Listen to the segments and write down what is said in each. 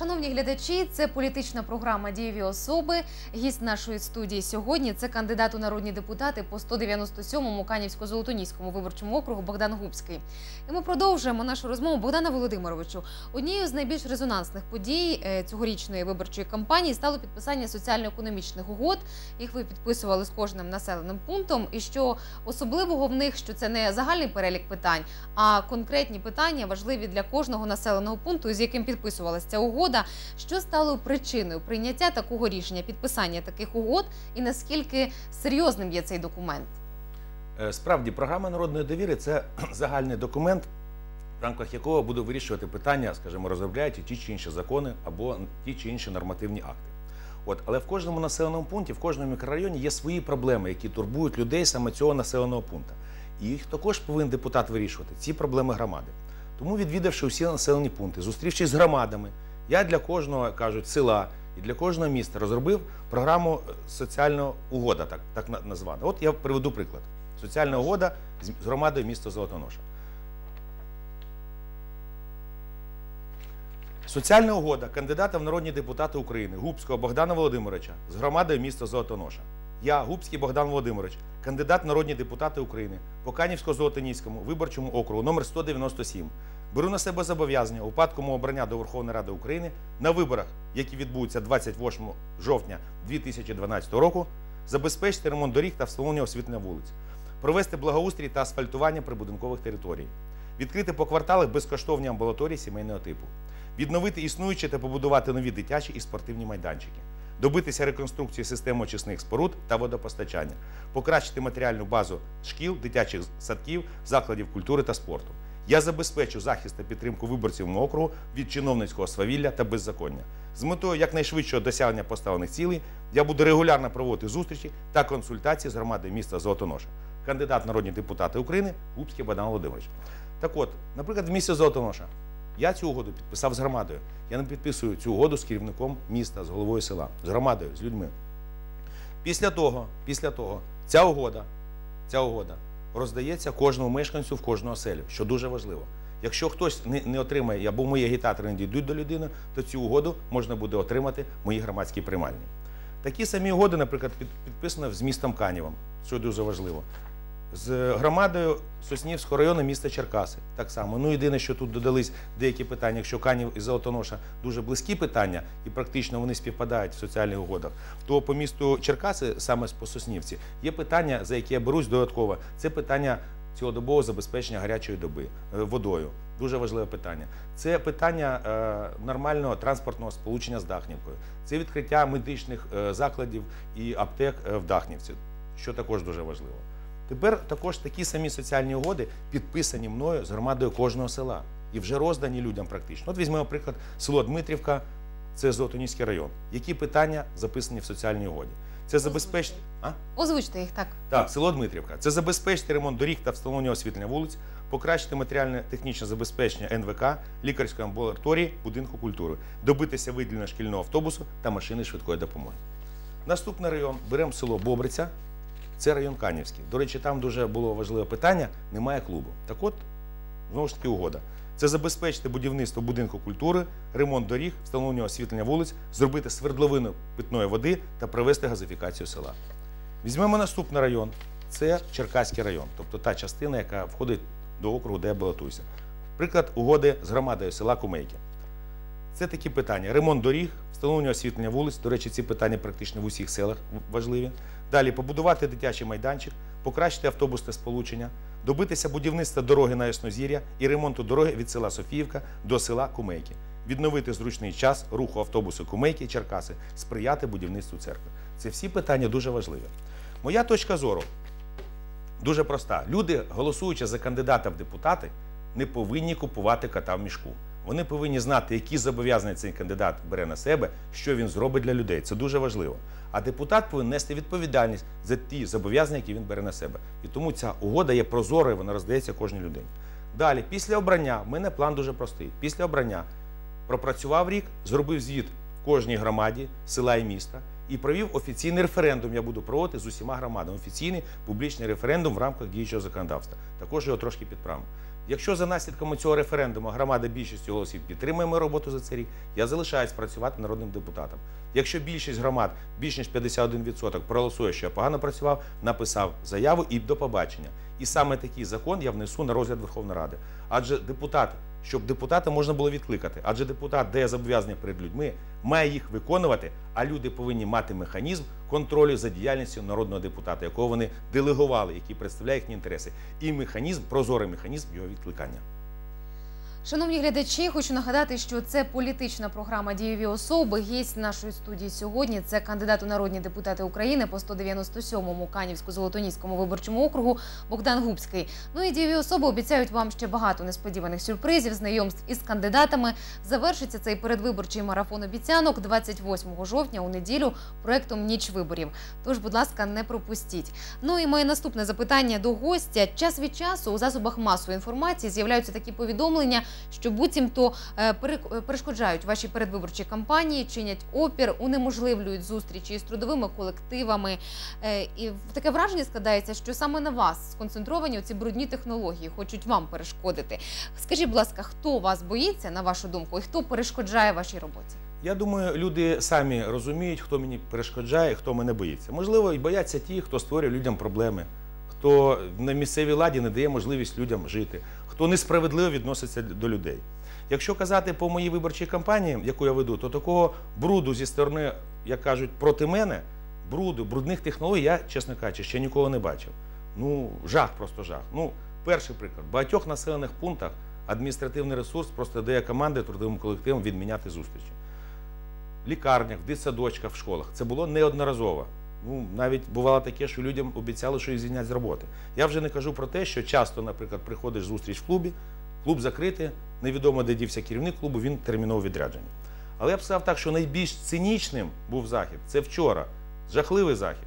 Шановні глядачі, це політична програма Дієві особи. Гість нашої студії сьогодні це кандидат у народні депутати по 197-му Канівсько-Золотоніському виборчому округу Богдан Губський. І ми продовжуємо нашу розмову Богдана Володимировичу. Однією з найбільш резонансних подій е, цьогорічної виборчої кампанії стало підписання соціально-економічних угод. Їх ви підписували з кожним населеним пунктом. І що особливого в них, що це не загальний перелік питань, а конкретні питання важливі для кожного населеного пункту, з яким підписувалася ця угода. Що стало причиною прийняття такого рішення, підписання таких угод, і наскільки серйозним є цей документ? Е, Справді, програма народної довіри це загальний документ, в рамках якого буде вирішувати питання, скажімо, розробляють ті чи інші закони або ті чи інші нормативні акти. От, але в кожному населеному пункті, в кожному мікрорайоні є свої проблеми, які турбують людей саме цього населеного пункту. І їх також повинен депутат вирішувати, ці проблеми громади. Тому, відвідавши усі населені пункти, зустрівшись з громадами, я для кожного кажуть села і для кожного міста розробив програму е, соціального угода, так, так названа. От я приведу приклад. Соціальна угода з з громадою міста Золотоноша. Соціальна угода кандидата в народні депутати України Губського Богдана Володимировича з громадою міста Золотоноша. Я, Губський Богдан Володимирович, кандидат в народні депутати України по Канівсько-Золотоніському виборчому округу номер 197. Беру на себе зобов'язання у випадку обрання до Верховної Ради України на виборах, які відбудуться 28 жовтня 2012 року, забезпечити ремонт доріг та встановлення освітлення вулиць, провести благоустрій та асфальтування прибудинкових територій, відкрити по кварталах безкоштовні амбулаторії сімейного типу, відновити існуючі та побудувати нові дитячі і спортивні майданчики, добитися реконструкції системи очисних споруд та водопостачання, покращити матеріальну базу шкіл, дитячих садків, закладів культури та спорту. Я забезпечу захист та підтримку виборців мого округу від чиновницького свавілля та беззаконня. З метою якнайшвидшого досягнення поставлених цілей я буду регулярно проводити зустрічі та консультації з громадою міста Золотоноша. Кандидат народні депутати України Губський Богдан Володимирович. Так от, наприклад, в місті Золотоноша я цю угоду підписав з громадою. Я не підписую цю угоду з керівником міста, з головою села, з громадою, з людьми. Після того, після того, ця угода, ця угода роздається кожному мешканцю в кожну оселю, що дуже важливо. Якщо хтось не, не отримає, або мої агітатори не дійдуть до людини, то цю угоду можна буде отримати в моїй громадській приймальні. Такі самі угоди, наприклад, підписано з містом Канівом, що дуже важливо. З громадою Соснівського району міста Черкаси. Так само. Ну, єдине, що тут додались деякі питання, якщо Канів і Золотоноша дуже близькі питання, і практично вони співпадають в соціальних угодах, то по місту Черкаси, саме по Соснівці, є питання, за які я берусь додатково. Це питання цілодобового забезпечення гарячої доби е, водою. Дуже важливе питання. Це питання е, нормального транспортного сполучення з Дахнівкою. Це відкриття медичних е, закладів і аптек е, в Дахнівці, що також дуже важливо. Тепер також такі самі соціальні угоди підписані мною з громадою кожного села і вже роздані людям практично. От візьмемо приклад село Дмитрівка, це Золотоніський район. Які питання записані в соціальній угоді? Це забезпечити. А? Озвучте їх так. Так, село Дмитрівка. Це забезпечити ремонт доріг та встановлення освітлення вулиць, покращити матеріально-технічне забезпечення НВК, лікарської амбулаторії, будинку культури, добитися виділення шкільного автобусу та машини швидкої допомоги. Наступний район беремо село Бобриця. Це район Канівський. До речі, там дуже було важливе питання: немає клубу. Так от, знову ж таки, угода. Це забезпечити будівництво будинку культури, ремонт доріг, встановлення освітлення вулиць, зробити свердловину питної води та провести газифікацію села. Візьмемо наступний район. Це Черкаський район, тобто та частина, яка входить до округу, де я балотуюся. Приклад угоди з громадою села Кумейки. Це такі питання: ремонт доріг, встановлення освітлення вулиць. До речі, ці питання практично в усіх селах важливі. Далі побудувати дитячий майданчик, покращити автобусне сполучення, добитися будівництва дороги на Яснозір'я і ремонту дороги від села Софіївка до села Кумейки, відновити зручний час руху автобусу Кумейки Черкаси, сприяти будівництву церкви. Це всі питання дуже важливі. Моя точка зору дуже проста. Люди, голосуючи за кандидата в депутати, не повинні купувати кота в мішку. Вони повинні знати, які зобов'язання цей кандидат бере на себе, що він зробить для людей. Це дуже важливо. А депутат повинен нести відповідальність за ті зобов'язання, які він бере на себе. І тому ця угода є прозорою, вона роздається кожній людині. Далі, після обрання, в мене план дуже простий. Після обрання пропрацював рік, зробив звіт кожній громаді, села і міста. і провів офіційний референдум. Я буду проводити з усіма громадами. Офіційний публічний референдум в рамках діючого законодавства. Також його трошки підправимо. Якщо за наслідками цього референдуму громада більшістю голосів підтримує мою роботу за цей рік, я залишаюсь працювати народним депутатом. Якщо більшість громад, більш ніж 51% проголосує, що я погано працював, написав заяву і до побачення. І саме такий закон я внесу на розгляд Верховної Ради. Адже депутат, щоб депутата можна було відкликати, адже депутат дає зобов'язання перед людьми, має їх виконувати, а люди повинні мати механізм контролю за діяльністю народного депутата, якого вони делегували, який представляє їхні інтереси, і механізм, прозорий механізм його відкликання. Шановні глядачі, хочу нагадати, що це політична програма Дієві особи. Гість нашої студії сьогодні це кандидат у народні депутати України по 197-му Канівсько-Золотоніському виборчому округу Богдан Губський. Ну і дієві особи обіцяють вам ще багато несподіваних сюрпризів, знайомств із кандидатами. Завершиться цей передвиборчий марафон обіцянок 28 жовтня у неділю проектом Ніч виборів. Тож, будь ласка, не пропустіть. Ну і моє наступне запитання до гостя. Час від часу у засобах масової інформації з'являються такі повідомлення, що буцімто е, е, перешкоджають вашій передвиборчій кампанії, чинять опір, унеможливлюють зустрічі з трудовими колективами. Е, І таке враження складається, що саме на вас сконцентровані ці брудні технології, хочуть вам перешкодити. Скажіть, будь ласка, хто вас боїться на вашу думку, і хто перешкоджає вашій роботі? Я думаю, люди самі розуміють, хто мені перешкоджає, хто мене боїться. Можливо, і бояться ті, хто створює людям проблеми, хто на місцевій ладі не дає можливість людям жити, хто несправедливо відноситься до людей. Якщо казати по моїй виборчій кампанії, яку я веду, то такого бруду зі сторони, як кажуть, проти мене, бруду, брудних технологій, я, чесно кажучи, ще нікого не бачив. Ну, жах, просто жах. Ну, перший приклад. В багатьох населених пунктах адміністративний ресурс просто дає команди трудовим колективам відміняти зустрічі в лікарнях, в дитсадочках, в школах. Це було неодноразово. Ну, навіть бувало таке, що людям обіцяли, що їх звільнять з роботи. Я вже не кажу про те, що часто, наприклад, приходиш зустріч в клубі, клуб закритий, невідомо, де дівся керівник клубу, він терміново відряджений. Але я б сказав так, що найбільш цинічним був захід це вчора. Жахливий захід.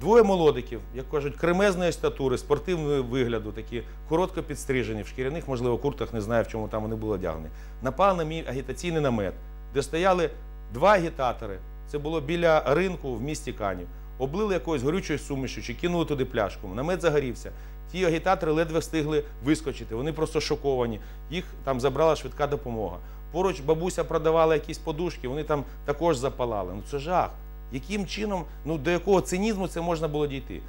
Двоє молодиків, як кажуть, кремезної статури, спортивного вигляду, такі коротко підстрижені, в шкіряних, можливо, куртках, не знаю, в чому там вони були одягнені, напали на мій агітаційний намет, де стояли два агітатори. Це було біля ринку в місті Канів. Облили якоюсь горючою сумішю чи кинули туди пляшку. Намет загорівся. Ті агітатори ледве встигли вискочити. Вони просто шоковані. Їх там забрала швидка допомога. Поруч бабуся продавала якісь подушки, вони там також запалали. Ну це жах. Яким чином, ну до якого цинізму це можна було дійти?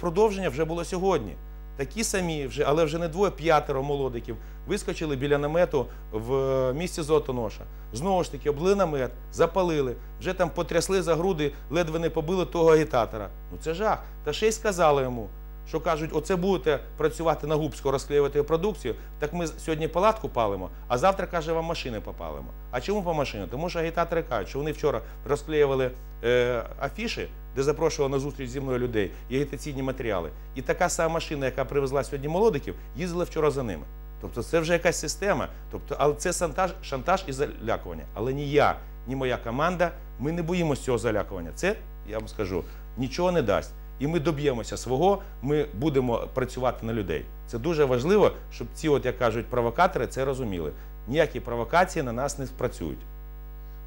Продовження вже було сьогодні. Такі самі, вже, але вже не двоє, п'ятеро молодиків вискочили біля намету в е, місті Золотоноша. Знову ж таки, облили намет, запалили, вже там потрясли за груди, ледве не побили того агітатора. Ну це жах. Та ще й сказали йому, що кажуть, оце будете працювати на Губську, розклеювати продукцію, так ми сьогодні палатку палимо, а завтра, каже, вам машини попалимо. А чому по машині? Тому що агітатори кажуть, що вони вчора розклеювали е, афіші, де запрошували на зустріч зі мною людей, і агітаційні матеріали. І така сама машина, яка привезла сьогодні молодиків, їздила вчора за ними. Тобто це вже якась система. Тобто, але це шантаж, шантаж і залякування. Але ні я, ні моя команда, ми не боїмося цього залякування. Це, я вам скажу, нічого не дасть. І ми доб'ємося свого, ми будемо працювати на людей. Це дуже важливо, щоб ці, от як кажуть, провокатори це розуміли. Ніякі провокації на нас не спрацюють.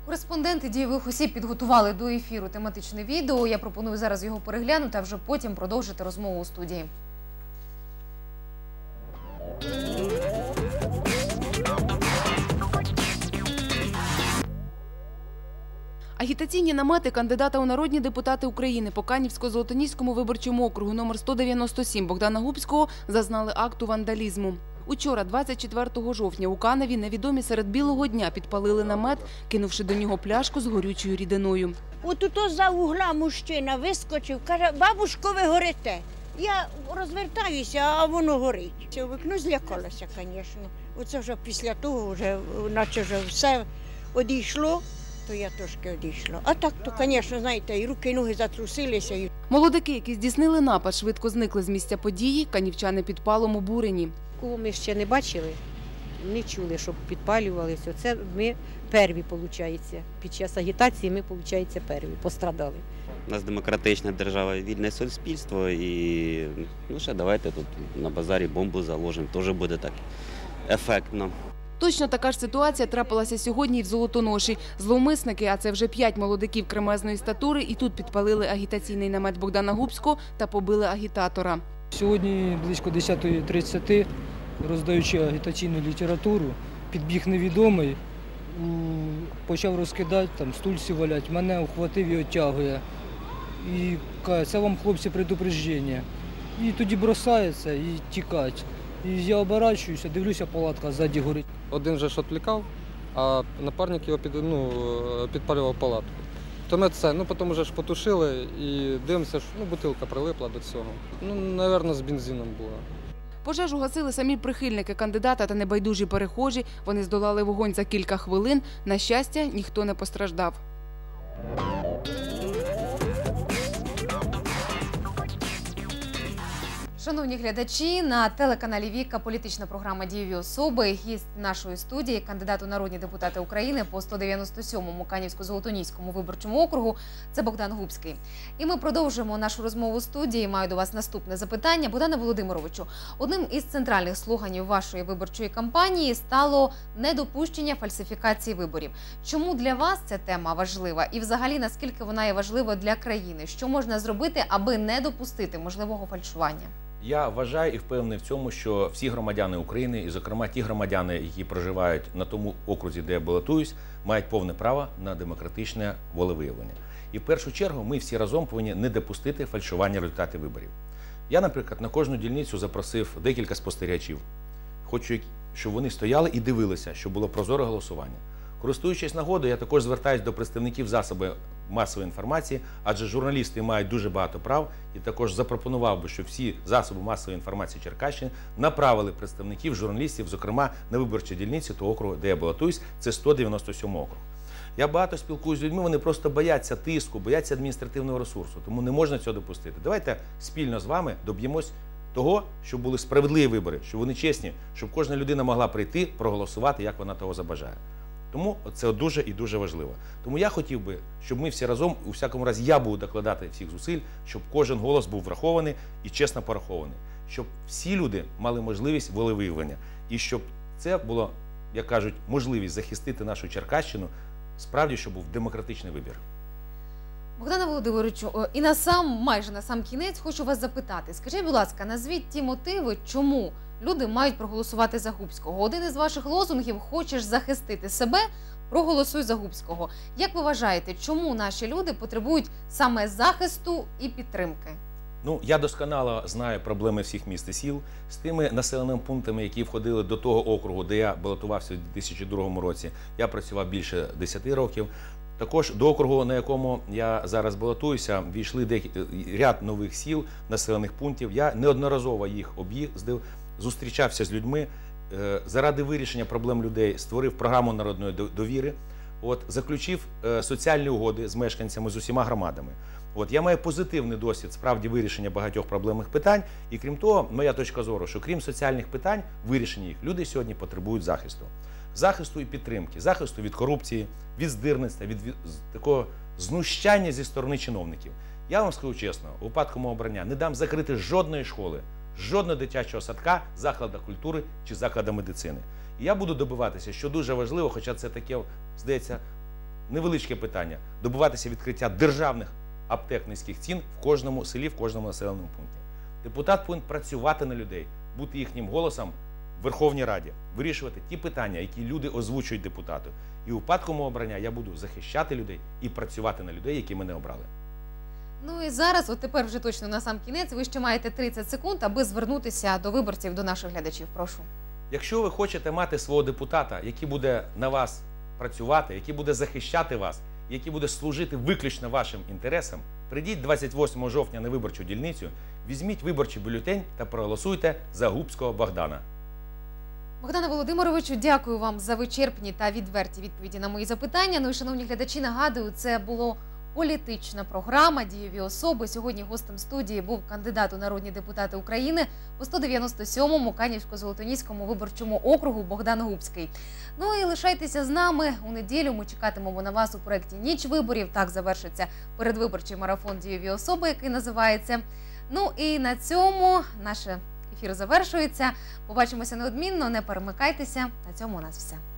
Кореспонденти дієвих осіб підготували до ефіру тематичне відео. Я пропоную зараз його переглянути, а вже потім продовжити розмову у студії. Агітаційні намети кандидата у народні депутати України по Канівсько-Золотоніському виборчому округу номер 197 Богдана Губського зазнали акту вандалізму. Учора, 24 жовтня, у Каневі невідомі серед білого дня підпалили намет, кинувши до нього пляшку з горючою рідиною. От ото за угла мужчина вискочив, каже, бабушко, ви горите. Я розвертаюся, а воно горить. Це вікно злякалася, звісно. Оце вже після того, вже, наче вже все одійшло, то я трошки одійшла. А так, то, звісно, знаєте, і руки, і ноги затрусилися. І... Молодики, які здійснили напад, швидко зникли з місця події. Канівчани підпалом обурені. Такого ми ще не бачили, не чули, щоб підпалювалися. Це ми перві, виходить. Під час агітації ми, виходить, перві пострадали. У нас демократична держава, вільне суспільство і ну ще давайте тут на базарі бомбу заложимо, теж буде так ефектно. Точно така ж ситуація трапилася сьогодні і в Золотоноші. Зловмисники, а це вже п'ять молодиків кремезної статури, і тут підпалили агітаційний намет Богдана Губського та побили агітатора. Сьогодні близько 10.30, роздаючи агітаційну літературу, підбіг невідомий, почав розкидати, там стульці валять, мене ухватив і оттягує. І каже, це вам, хлопці, предупреждення. І тоді бросається і тікать. І я оборачуюся, дивлюся, палатка ззаді горить. Один же ж відвлікав, а напарник його під, ну, підпалював палатку. То ми це, ну потім вже ж потушили і дивимося, що ну, бутилка прилипла до цього. Ну, напевно, з бензином була. Пожежу гасили самі прихильники кандидата та небайдужі перехожі. Вони здолали вогонь за кілька хвилин. На щастя, ніхто не постраждав. Шановні глядачі, на телеканалі Віка політична програма Дієві особи. Гість нашої студії, кандидат у народні депутати України по 197-му Канівсько-Золотоніському виборчому округу. Це Богдан Губський. І ми продовжуємо нашу розмову у студії. Маю до вас наступне запитання. Богдане Володимировичу, одним із центральних слоганів вашої виборчої кампанії стало недопущення фальсифікації виборів. Чому для вас ця тема важлива? І, взагалі, наскільки вона є важлива для країни? Що можна зробити, аби не допустити можливого фальшування? Я вважаю і впевнений в цьому, що всі громадяни України, і зокрема ті громадяни, які проживають на тому окрузі, де я балотуюсь, мають повне право на демократичне волевиявлення. І в першу чергу ми всі разом повинні не допустити фальшування результатів виборів. Я, наприклад, на кожну дільницю запросив декілька спостерігачів. Хочу, щоб вони стояли і дивилися, щоб було прозоре голосування. Користуючись нагодою, я також звертаюся до представників засобів масової інформації, адже журналісти мають дуже багато прав, і також запропонував би, щоб всі засоби масової інформації Черкащини направили представників журналістів, зокрема на виборчі дільниці того округу, де я балотуюсь, це 197 округ. Я багато спілкуюся з людьми, вони просто бояться тиску, бояться адміністративного ресурсу, тому не можна цього допустити. Давайте спільно з вами доб'ємось того, щоб були справедливі вибори, щоб вони чесні, щоб кожна людина могла прийти, проголосувати, як вона того забажає. Тому це дуже і дуже важливо. Тому я хотів би, щоб ми всі разом, у всякому разі, я буду докладати всіх зусиль, щоб кожен голос був врахований і чесно порахований, щоб всі люди мали можливість волевиявлення, і щоб це було, як кажуть, можливість захистити нашу Черкащину, справді, щоб був демократичний вибір. Богдане Володимировичу, і на сам майже на сам кінець хочу вас запитати. Скажіть, будь ласка, назвіть ті мотиви, чому люди мають проголосувати за Губського. Один із ваших лозунгів хочеш захистити себе. Проголосуй за Губського. Як ви вважаєте, чому наші люди потребують саме захисту і підтримки? Ну, я досконало знаю проблеми всіх міст і сіл з тими населеними пунктами, які входили до того округу, де я балотувався у 2002 році. Я працював більше 10 років. Також до округу, на якому я зараз балотуюся, війшли деякі- ряд нових сіл, населених пунктів. Я неодноразово їх об'їздив, зустрічався з людьми. Е, Заради вирішення проблем людей створив програму народної довіри. От заключив е, соціальні угоди з мешканцями з усіма громадами. От я маю позитивний досвід справді вирішення багатьох проблемних питань. І крім того, моя точка зору, що крім соціальних питань, вирішення їх люди сьогодні потребують захисту. Захисту і підтримки, захисту від корупції, від здирництва, від, від такого знущання зі сторони чиновників. Я вам скажу чесно, у випадку мого обрання не дам закрити жодної школи, жодного дитячого садка, закладу культури чи закладу медицини. І я буду добиватися, що дуже важливо, хоча це таке, здається, невеличке питання, добиватися відкриття державних аптек низьких цін в кожному селі, в кожному населеному пункті. Депутат повинен працювати на людей, бути їхнім голосом в Верховній Раді, вирішувати ті питання, які люди озвучують депутату. І у випадку мого обрання я буду захищати людей і працювати на людей, які мене обрали. Ну і зараз, от тепер вже точно на сам кінець, ви ще маєте 30 секунд, аби звернутися до виборців, до наших глядачів. Прошу. Якщо ви хочете мати свого депутата, який буде на вас працювати, який буде захищати вас, який буде служити виключно вашим інтересам, прийдіть 28 жовтня на виборчу дільницю, візьміть виборчий бюлетень та проголосуйте за Губського Богдана. Богдане Володимировичу, дякую вам за вичерпні та відверті відповіді на мої запитання. Ну і шановні глядачі, нагадую, це було політична програма Дієві особи. Сьогодні гостем студії був кандидат у народні депутати України по 197-му Канівсько-Золотоніському виборчому округу Богдан Губський. Ну і лишайтеся з нами у неділю. Ми чекатимемо на вас у проєкті Ніч виборів. Так завершиться передвиборчий марафон Дієві особи, який називається. Ну і на цьому наше ефір завершується. Побачимося неодмінно. Не перемикайтеся. На цьому у нас все.